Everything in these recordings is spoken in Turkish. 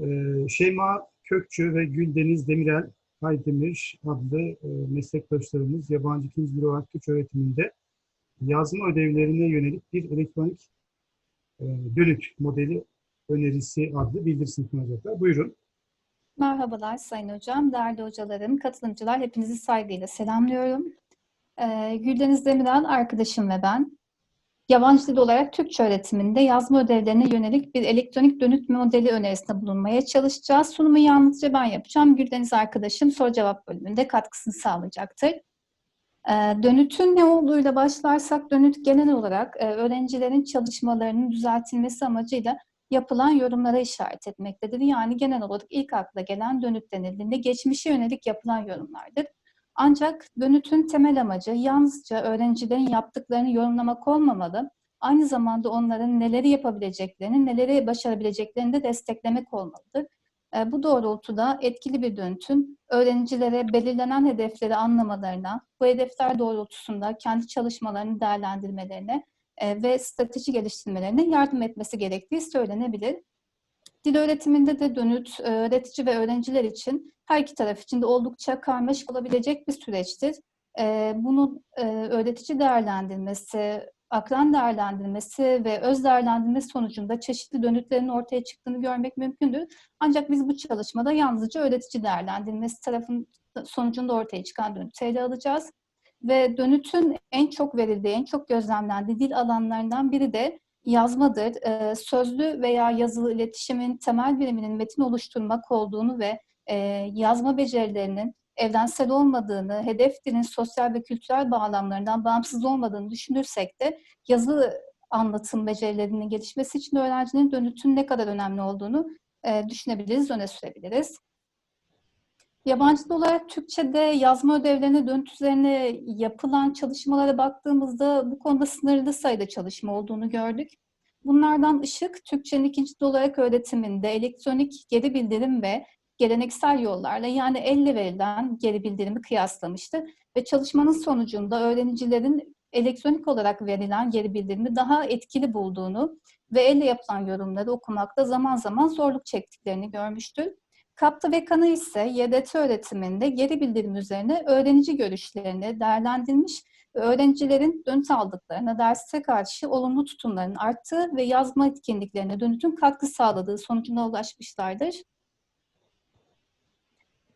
Ee, Şeyma Kökçü ve Güldeniz Demirel Aydemir adlı e, meslektaşlarımız yabancı ikinci dil olarak Türkçe öğretiminde yazma ödevlerine yönelik bir elektronik e, dönüt modeli önerisi adlı bildirisini sunacaklar. Buyurun. Merhabalar Sayın Hocam, değerli hocalarım, katılımcılar hepinizi saygıyla selamlıyorum. Ee, Güldeniz Demirel arkadaşım ve ben yabancı dil olarak Türkçe öğretiminde yazma ödevlerine yönelik bir elektronik dönüt modeli önerisinde bulunmaya çalışacağız. Sunumu yalnızca ben yapacağım. Güldeniz arkadaşım soru cevap bölümünde katkısını sağlayacaktır. Ee, dönütün ne olduğuyla başlarsak dönüt genel olarak e, öğrencilerin çalışmalarının düzeltilmesi amacıyla yapılan yorumlara işaret etmektedir. Yani genel olarak ilk akla gelen dönüt denildiğinde geçmişe yönelik yapılan yorumlardır. Ancak dönütün temel amacı yalnızca öğrencilerin yaptıklarını yorumlamak olmamalı, aynı zamanda onların neleri yapabileceklerini, neleri başarabileceklerini de desteklemek olmalıdır. E, bu doğrultuda etkili bir dönütün öğrencilere belirlenen hedefleri anlamalarına, bu hedefler doğrultusunda kendi çalışmalarını değerlendirmelerine e, ve strateji geliştirmelerine yardım etmesi gerektiği söylenebilir. Dil öğretiminde de dönüt, e, öğretici ve öğrenciler için her iki taraf için de oldukça karmaşık olabilecek bir süreçtir. E, bunun öğretici değerlendirmesi, akran değerlendirmesi ve öz değerlendirmesi sonucunda çeşitli dönütlerin ortaya çıktığını görmek mümkündür. Ancak biz bu çalışmada yalnızca öğretici değerlendirmesi tarafın sonucunda ortaya çıkan dönütü ele alacağız. Ve dönütün en çok verildiği, en çok gözlemlendiği dil alanlarından biri de yazmadır. Sözlü veya yazılı iletişimin temel biriminin metin oluşturmak olduğunu ve yazma becerilerinin evrensel olmadığını, hedef dilin sosyal ve kültürel bağlamlarından bağımsız olmadığını düşünürsek de yazılı anlatım becerilerinin gelişmesi için öğrencinin dönütün ne kadar önemli olduğunu düşünebiliriz, öne sürebiliriz. Yabancı dil olarak Türkçe'de yazma ödevlerine, dönüt üzerine yapılan çalışmalara baktığımızda bu konuda sınırlı sayıda çalışma olduğunu gördük. Bunlardan ışık, Türkçenin ikinci dil olarak öğretiminde elektronik geri bildirim ve geleneksel yollarla yani elle verilen geri bildirimi kıyaslamıştı. Ve çalışmanın sonucunda öğrencilerin elektronik olarak verilen geri bildirimi daha etkili bulduğunu ve elle yapılan yorumları okumakta zaman zaman zorluk çektiklerini görmüştür. Kapta ve Kanı ise YDT öğretiminde geri bildirim üzerine öğrenci görüşlerini değerlendirmiş öğrencilerin dönüt aldıklarına derse karşı olumlu tutumların arttığı ve yazma etkinliklerine dönütün katkı sağladığı sonucuna ulaşmışlardır.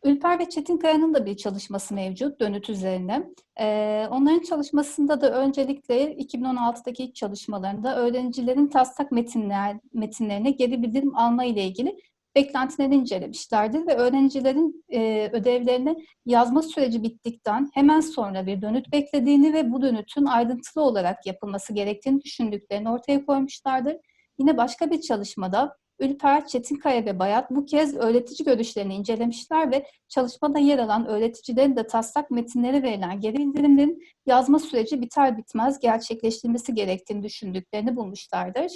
Ülper ve Çetinkaya'nın da bir çalışması mevcut dönüt üzerine. Ee, onların çalışmasında da öncelikle 2016'daki ilk çalışmalarında öğrencilerin taslak metinler, metinlerine geri bildirim alma ile ilgili beklentilerini incelemişlerdir ve öğrencilerin e, ödevlerini yazma süreci bittikten hemen sonra bir dönüt beklediğini ve bu dönütün ayrıntılı olarak yapılması gerektiğini düşündüklerini ortaya koymuşlardır. Yine başka bir çalışmada Ülper, Çetinkaya ve Bayat bu kez öğretici görüşlerini incelemişler ve çalışmada yer alan öğreticilerin de taslak metinlere verilen geri bildirimlerin yazma süreci biter bitmez gerçekleştirilmesi gerektiğini düşündüklerini bulmuşlardır.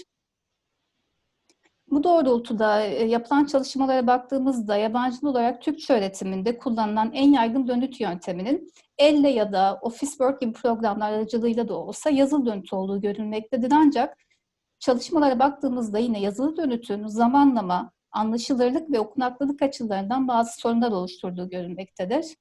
Bu doğrultuda e, yapılan çalışmalara baktığımızda yabancı olarak Türkçe öğretiminde kullanılan en yaygın dönüt yönteminin elle ya da Office Work gibi programlar aracılığıyla da olsa yazılı dönüt olduğu görülmektedir. Ancak çalışmalara baktığımızda yine yazılı dönütün zamanlama, anlaşılırlık ve okunaklılık açılarından bazı sorunlar oluşturduğu görülmektedir.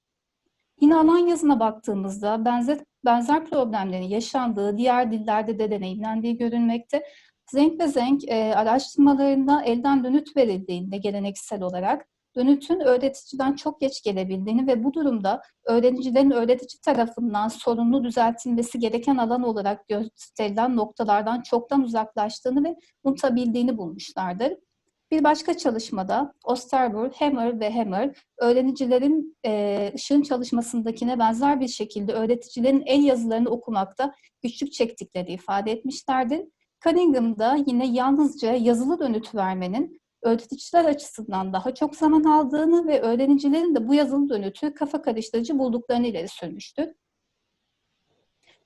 Yine alan yazına baktığımızda benzer, benzer problemlerin yaşandığı diğer dillerde de deneyimlendiği görülmekte. Zenk ve Zenk e, araştırmalarında elden dönüt verildiğinde geleneksel olarak dönütün öğreticiden çok geç gelebildiğini ve bu durumda öğrencilerin öğretici tarafından sorunlu düzeltilmesi gereken alan olarak gösterilen noktalardan çoktan uzaklaştığını ve unutabildiğini bulmuşlardır. Bir başka çalışmada Osterburg, Hammer ve Hammer öğrencilerin e, ışığın çalışmasındakine benzer bir şekilde öğreticilerin el yazılarını okumakta güçlük çektikleri ifade etmişlerdir. Cunningham'da yine yalnızca yazılı dönüt vermenin öğreticiler açısından daha çok zaman aldığını ve öğrencilerin de bu yazılı dönütü kafa karıştırıcı bulduklarını ileri sürmüştü.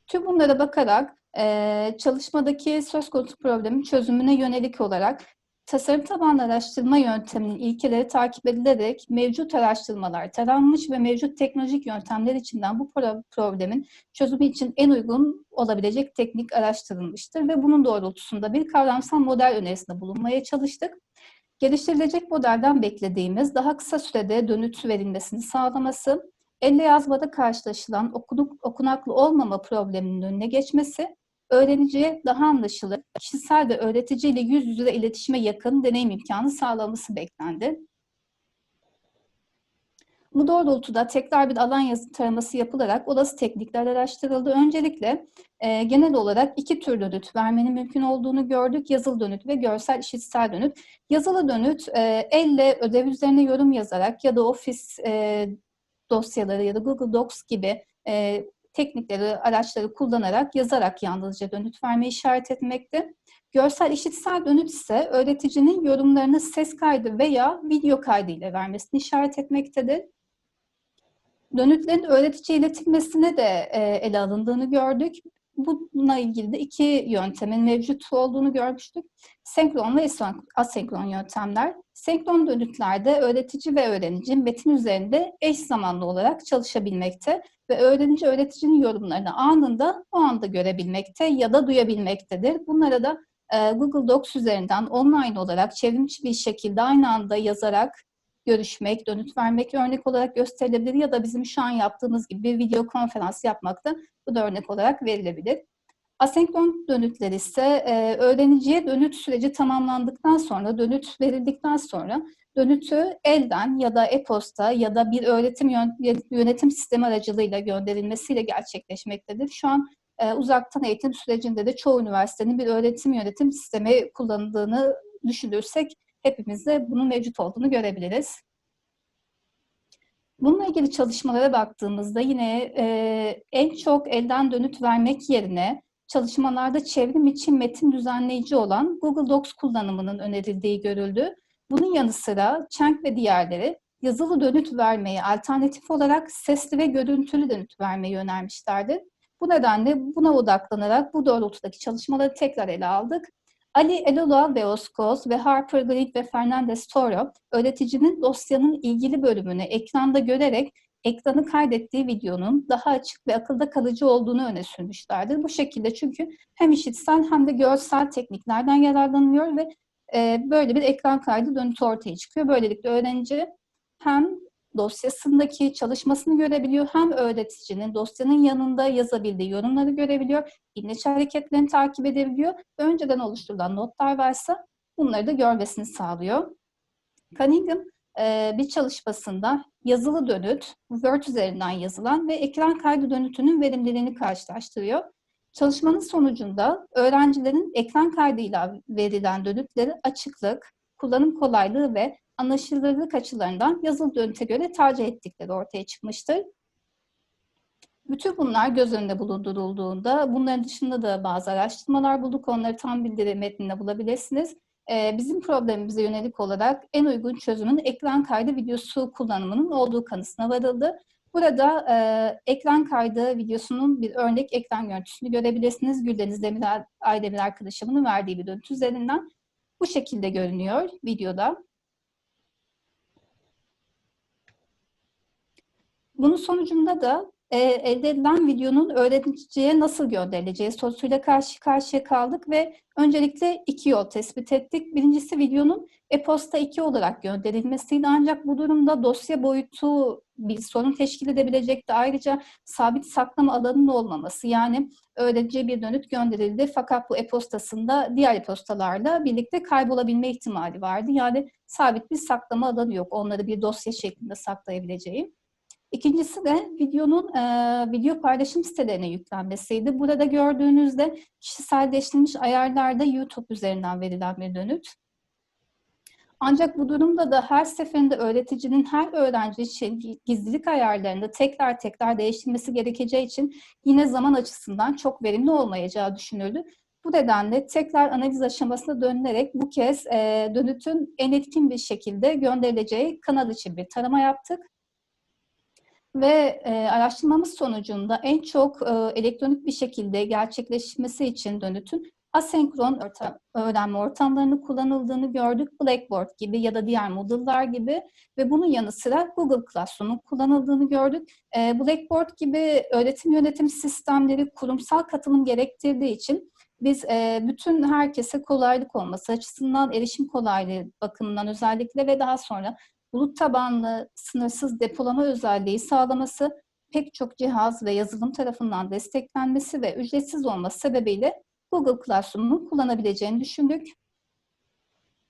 Tüm bunlara bakarak e, çalışmadaki söz konusu problemin çözümüne yönelik olarak tasarım tabanlı araştırma yönteminin ilkeleri takip edilerek mevcut araştırmalar taranmış ve mevcut teknolojik yöntemler içinden bu problemin çözümü için en uygun olabilecek teknik araştırılmıştır ve bunun doğrultusunda bir kavramsal model önerisinde bulunmaya çalıştık. Geliştirilecek modelden beklediğimiz daha kısa sürede dönüt verilmesini sağlaması, elle yazmada karşılaşılan okunuk, okunaklı olmama probleminin önüne geçmesi, öğreniciye daha anlaşılır, kişisel ve öğreticiyle yüz yüze iletişime yakın deneyim imkanı sağlaması beklendi. Bu doğrultuda tekrar bir alan yazı taraması yapılarak olası teknikler araştırıldı. Öncelikle e, genel olarak iki tür dönüt vermenin mümkün olduğunu gördük. Yazılı dönüt ve görsel işitsel dönüt. Yazılı dönüt e, elle ödev üzerine yorum yazarak ya da ofis e, dosyaları ya da Google Docs gibi e, teknikleri, araçları kullanarak, yazarak yalnızca dönüt vermeyi işaret etmekte. Görsel işitsel dönüt ise öğreticinin yorumlarını ses kaydı veya video kaydı ile vermesini işaret etmektedir. Dönütlerin öğreticiye iletilmesine de e, ele alındığını gördük. Bununla ilgili de iki yöntemin mevcut olduğunu görmüştük. Senkron ve asenkron yöntemler. Senkron dönütlerde öğretici ve öğrenci metin üzerinde eş zamanlı olarak çalışabilmekte ve öğrenci öğreticinin yorumlarını anında o anda görebilmekte ya da duyabilmektedir. Bunlara da e, Google Docs üzerinden online olarak çevrimiçi bir şekilde aynı anda yazarak görüşmek, dönüt vermek örnek olarak gösterilebilir ya da bizim şu an yaptığımız gibi bir video konferans yapmak da bu da örnek olarak verilebilir. Asenkron dönütler ise e, öğreniciye dönüt süreci tamamlandıktan sonra, dönüt verildikten sonra dönütü elden ya da e-posta ya da bir öğretim yönetim sistemi aracılığıyla gönderilmesiyle gerçekleşmektedir. Şu an e, uzaktan eğitim sürecinde de çoğu üniversitenin bir öğretim yönetim sistemi kullanıldığını düşünürsek hepimizde bunun mevcut olduğunu görebiliriz. Bununla ilgili çalışmalara baktığımızda yine e, en çok elden dönüt vermek yerine çalışmalarda çevrim için metin düzenleyici olan Google Docs kullanımının önerildiği görüldü. Bunun yanı sıra Çenk ve diğerleri yazılı dönüt vermeyi alternatif olarak sesli ve görüntülü dönüt vermeyi önermişlerdi. Bu nedenle buna odaklanarak bu doğrultudaki çalışmaları tekrar ele aldık Ali Elolua Veoskoz ve Harper Green ve Fernandez Toro öğreticinin dosyanın ilgili bölümünü ekranda görerek ekranı kaydettiği videonun daha açık ve akılda kalıcı olduğunu öne sürmüşlerdir. Bu şekilde çünkü hem işitsel hem de görsel tekniklerden yararlanılıyor ve e, böyle bir ekran kaydı dönütü ortaya çıkıyor. Böylelikle öğrenci hem dosyasındaki çalışmasını görebiliyor. Hem öğreticinin dosyanın yanında yazabildiği yorumları görebiliyor. İmleç hareketlerini takip edebiliyor. Önceden oluşturulan notlar varsa bunları da görmesini sağlıyor. Cunningham e, bir çalışmasında yazılı dönüt, Word üzerinden yazılan ve ekran kaydı dönütünün verimliliğini karşılaştırıyor. Çalışmanın sonucunda öğrencilerin ekran kaydıyla verilen dönütleri açıklık, kullanım kolaylığı ve anlaşılırlık açılarından yazılı dönüte göre tercih ettikleri ortaya çıkmıştır. Bütün bunlar göz önünde bulundurulduğunda, bunların dışında da bazı araştırmalar bulduk. Onları tam bildiri metninde bulabilirsiniz. Ee, bizim problemimize yönelik olarak en uygun çözümün ekran kaydı videosu kullanımının olduğu kanısına varıldı. Burada e, ekran kaydı videosunun bir örnek ekran görüntüsünü görebilirsiniz. Güldeniz Demirel, Aydemir arkadaşımın verdiği bir dönütü üzerinden. Bu şekilde görünüyor videoda. Bunun sonucunda da e, elde edilen videonun öğreticiye nasıl gönderileceği sorusuyla karşı karşıya kaldık ve öncelikle iki yol tespit ettik. Birincisi videonun e-posta 2 olarak gönderilmesiydi ancak bu durumda dosya boyutu bir sorun teşkil edebilecekti. Ayrıca sabit saklama alanının olmaması yani öğreticiye bir dönüt gönderildi fakat bu e-postasında diğer e-postalarla birlikte kaybolabilme ihtimali vardı. Yani sabit bir saklama alanı yok. Onları bir dosya şeklinde saklayabileceğim. İkincisi de videonun e, video paylaşım sitelerine yüklenmesiydi. Burada gördüğünüzde kişiselleştirilmiş ayarlarda YouTube üzerinden verilen bir dönüt. Ancak bu durumda da her seferinde öğreticinin her öğrenci için gizlilik ayarlarında tekrar tekrar değiştirmesi gerekeceği için yine zaman açısından çok verimli olmayacağı düşünüldü. Bu nedenle tekrar analiz aşamasına dönülerek bu kez e, dönütün en etkin bir şekilde gönderileceği kanal için bir tarama yaptık. Ve e, araştırmamız sonucunda en çok e, elektronik bir şekilde gerçekleşmesi için dönütün asenkron orta, öğrenme ortamlarını kullanıldığını gördük. Blackboard gibi ya da diğer Moodle'lar gibi ve bunun yanı sıra Google Classroom'un kullanıldığını gördük. E, Blackboard gibi öğretim yönetim sistemleri kurumsal katılım gerektirdiği için Biz e, bütün herkese kolaylık olması açısından, erişim kolaylığı bakımından özellikle ve daha sonra bulut tabanlı sınırsız depolama özelliği sağlaması, pek çok cihaz ve yazılım tarafından desteklenmesi ve ücretsiz olması sebebiyle Google Classroom'u kullanabileceğini düşündük.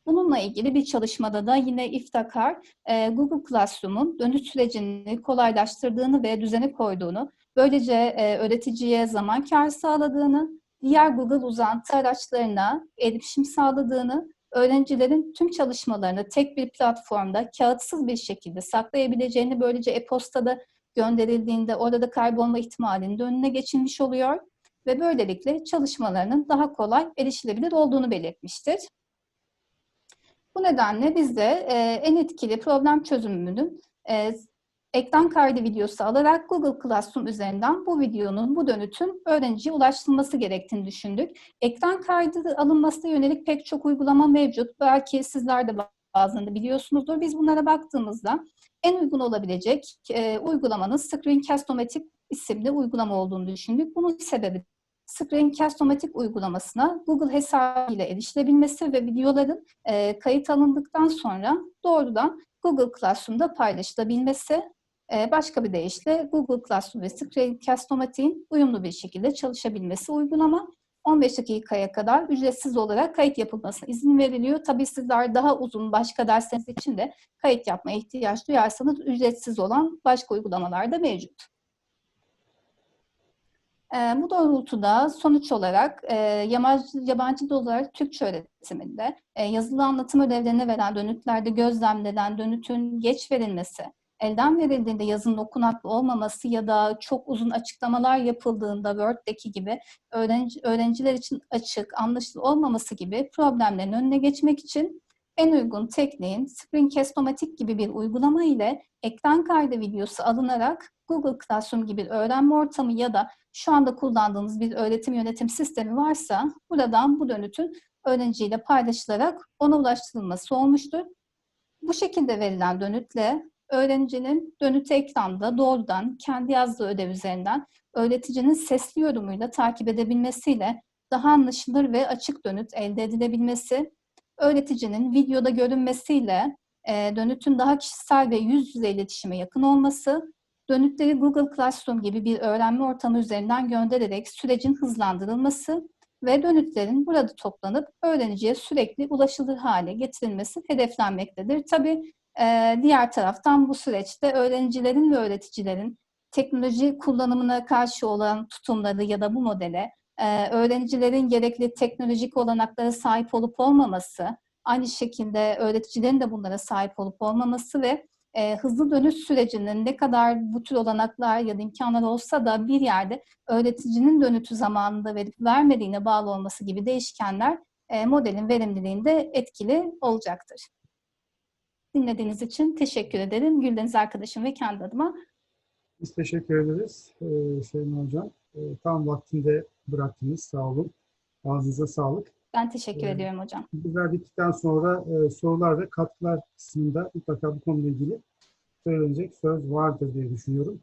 Bununla ilgili bir çalışmada da yine İftakar, e, Google Classroom'un dönüş sürecini kolaylaştırdığını ve düzene koyduğunu, böylece e, öğreticiye zaman kârı sağladığını, diğer Google uzantı araçlarına erişim sağladığını, öğrencilerin tüm çalışmalarını tek bir platformda kağıtsız bir şekilde saklayabileceğini, böylece e-postada gönderildiğinde orada kaybolma ihtimalinin önüne geçilmiş oluyor ve böylelikle çalışmalarının daha kolay erişilebilir olduğunu belirtmiştir. Bu nedenle biz de e, en etkili problem çözümünün e, ekran kaydı videosu alarak Google Classroom üzerinden bu videonun, bu dönütün öğrenciye ulaştırılması gerektiğini düşündük. Ekran kaydı alınmasına yönelik pek çok uygulama mevcut. Belki sizler de bazılarını biliyorsunuzdur. Biz bunlara baktığımızda en uygun olabilecek e, uygulamanın Screencast-O-Matic isimli uygulama olduğunu düşündük. Bunun sebebi Screencast-O-Matic uygulamasına Google hesabıyla erişilebilmesi ve videoların e, kayıt alındıktan sonra doğrudan Google Classroom'da paylaşılabilmesi. E, başka bir deyişle Google Classroom ve Screencast-O-Matic'in uyumlu bir şekilde çalışabilmesi uygulama. 15 dakikaya kadar ücretsiz olarak kayıt yapılmasına izin veriliyor. Tabii sizler daha uzun başka dersleriniz için de kayıt yapmaya ihtiyaç duyarsanız ücretsiz olan başka uygulamalar da mevcut. E, bu doğrultuda sonuç olarak e, yabancı, yabancı dil olarak Türkçe öğretiminde e, yazılı anlatım ödevlerini veren dönütlerde gözlemlenen dönütün geç verilmesi, elden verildiğinde yazının okunaklı olmaması ya da çok uzun açıklamalar yapıldığında Word'deki gibi öğrenci, öğrenciler için açık, anlaşılır olmaması gibi problemlerin önüne geçmek için en uygun tekniğin Screencast-O-Matic gibi bir uygulama ile ekran kaydı videosu alınarak Google Classroom gibi öğrenme ortamı ya da şu anda kullandığınız bir öğretim yönetim sistemi varsa buradan bu dönütün öğrenciyle paylaşılarak ona ulaştırılması olmuştur. Bu şekilde verilen dönütle öğrencinin dönütü ekranda doğrudan kendi yazdığı ödev üzerinden öğreticinin sesli yorumuyla takip edebilmesiyle daha anlaşılır ve açık dönüt elde edilebilmesi, öğreticinin videoda görünmesiyle e, dönütün daha kişisel ve yüz yüze iletişime yakın olması, dönütleri Google Classroom gibi bir öğrenme ortamı üzerinden göndererek sürecin hızlandırılması ve dönütlerin burada toplanıp öğrenciye sürekli ulaşılır hale getirilmesi hedeflenmektedir. Tabii e, diğer taraftan bu süreçte öğrencilerin ve öğreticilerin teknoloji kullanımına karşı olan tutumları ya da bu modele e, öğrencilerin gerekli teknolojik olanaklara sahip olup olmaması, aynı şekilde öğreticilerin de bunlara sahip olup olmaması ve e, hızlı dönüş sürecinin ne kadar bu tür olanaklar ya da imkanlar olsa da bir yerde öğreticinin dönütü zamanında verip vermediğine bağlı olması gibi değişkenler e, modelin verimliliğinde etkili olacaktır. Dinlediğiniz için teşekkür ederim. Güldeniz arkadaşım ve kendi adıma. Biz teşekkür ederiz ee, Şeyma Hocam. Ee, tam vaktinde bıraktınız. Sağ olun. Ağzınıza sağlık. Ben teşekkür Evet. ediyorum hocam. Bizler bittikten sonra e, sorular ve katkılar kısmında mutlaka bu konuyla ilgili söylenecek söz vardır diye düşünüyorum.